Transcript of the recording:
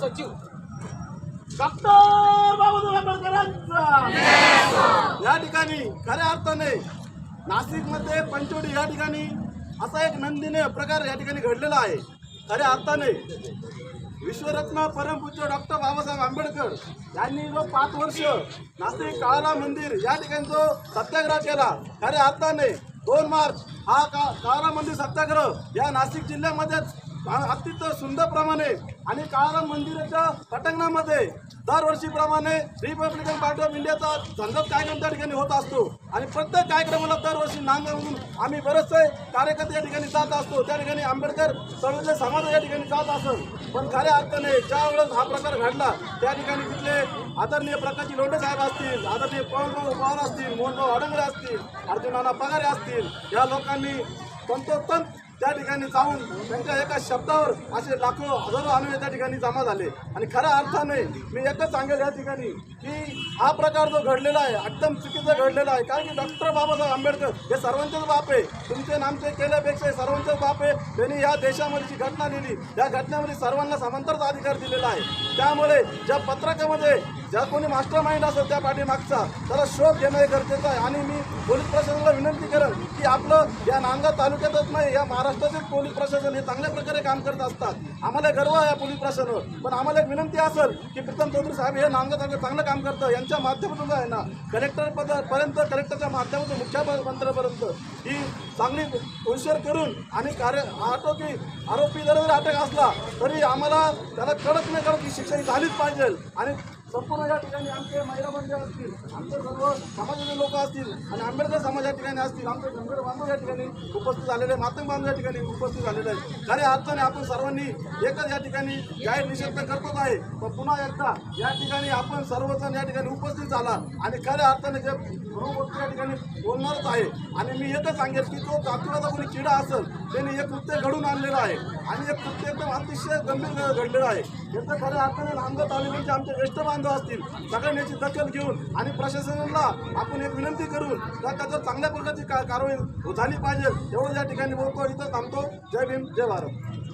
सचिव. डॉक्टर बाबासाहेब आंबेडकरांचा. या ठिकाणी खऱ्या अर्थाने नाशिकमध्ये पंचवडी या ठिकाणी असा एक नंदीने प्रकार या ठिकाणी घडलेला आहे. खऱ्या अर्थाने विश्वरत्न परमपूज्य डॉक्टर बाबासाहेब आंबेडकर यांनी जो पाच वर्ष नाशिक काळाला मंदिर या ठिकाणी जो सत्याग्रह केला खऱ्या अर्थाने दोन मार्च हा का काळा मंदिर सत्याग्रह या नाशिक जिल्ह्यामध्येच अत्यंत सुंदर प्रमाणे आणि काळाराम मंदिराच्या पटांगणामध्ये दरवर्षीप्रमाणे रिपब्लिकन पार्टी ऑफ इंडियाचा झंझट कार्यक्रम त्या ठिकाणी होत असतो. आणि प्रत्येक कार्यक्रमाला दरवर्षी नांदून आम्ही बरेचसे कार्यकर्ते या ठिकाणी जात असतो. त्या ठिकाणी आंबेडकर चळवळीचे समाज या ठिकाणी जात असत पण खऱ्या अर्थाने ज्या वेळेस हा प्रकार घडला त्या ठिकाणी तिथले आदरणीय प्रकाशजी लोंढे साहेब असतील आदरणीय पवनभाऊ पवार असतील मोहनभाऊ अडंगरे असतील अर्जुनाना पगारे असतील या लोकांनी तंतोतंत त्या ठिकाणी जाऊन त्यांच्या एका शब्दावर असे लाखो हजारो अनुयायी त्या ठिकाणी जमा झाले. आणि खऱ्या अर्थाने मी एकच सांगेल या ठिकाणी की हा प्रकार जो घडलेला आहे एकदम चुकीचा घडलेला आहे. कारण की डॉक्टर बाबासाहेब आंबेडकर हे सर्वांचेच बाप आहे. तुमचे नामचे केल्यापेक्षा सर्वांचेच बाप आहे. त्यांनी या देशामध्ये जी घटना लिहिली. या घटनेमध्ये सर्वांना समांतरचा अधिकार दिलेला आहे. त्यामुळे ज्या पत्रकामध्ये ज्या कोणी मास्टर माइंड असेल त्या पाठीमागचा त्याला शोध घेणं हे गरजेचं आहे. आणि मी पोलीस प्रशासनाला विनंती करेन की आपलं या नांदा तालुक्यातच नाही या महाराष्ट्राचे पोलीस प्रशासन हे चांगल्या प्रकारे काम करत असतात. आम्हाला गर्व आहे पोलीस प्रशासनावर. पण आम्हाला एक विनंती असेल की प्रीतम चौधरी साहेब हे नांदगाव तालुक्यात चांगलं काम करतं. यांच्या माध्यमातून आहे ना कलेक्टर पदापर्यंत कलेक्टरच्या माध्यमातून मुख्यमंत्र्यापर्यंत ही चांगली उशीर करून आणि कार्य आरोपी आरोपी जर जरी अटक असला तरी आम्हाला त्याला कडक नाही कडक ही शिक्षा झालीच पाहिजे. आणि संपूर्ण या ठिकाणी आमचे महिला मंडळ असतील आमचे सर्व समाजाचे लोक असतील आणि आंबेडकर समाज या ठिकाणी असतील आमचे धनगर बांधव या ठिकाणी उपस्थित झालेले आहे मातंग बांधव या ठिकाणी उपस्थित झालेले आहेत. खऱ्या अर्थाने आपण सर्वांनी एकच या ठिकाणी जाहीर निषेध करतोच आहे पण पुन्हा एकदा या ठिकाणी आपण सर्वजण या ठिकाणी उपस्थित झाला आणि खऱ्या अर्थाने जे बरोबर या ठिकाणी बोलणारच आहे. आणि मी एकच सांगेल की तो जातीवादा कोणी किडा असेल त्यांनी हे कृत्य घडून आणलेलं आहे. आणि हे कृत्य एकदम अतिशय गंभीर घडलेलं आहे. याचं खऱ्या अर्थाने नांदगाव तालुक्याचे आमचे ज्येष्ठ बांधव असतील सगळ्यांनी याची दखल घेऊन आणि प्रशासनाला आपण एक विनंती करून त्या त्याच्यावर चांगल्या प्रकारची का कारवाई झाली पाहिजे एवढं या ठिकाणी बोलतो इथं थांबतो. जय भीम जय भारत.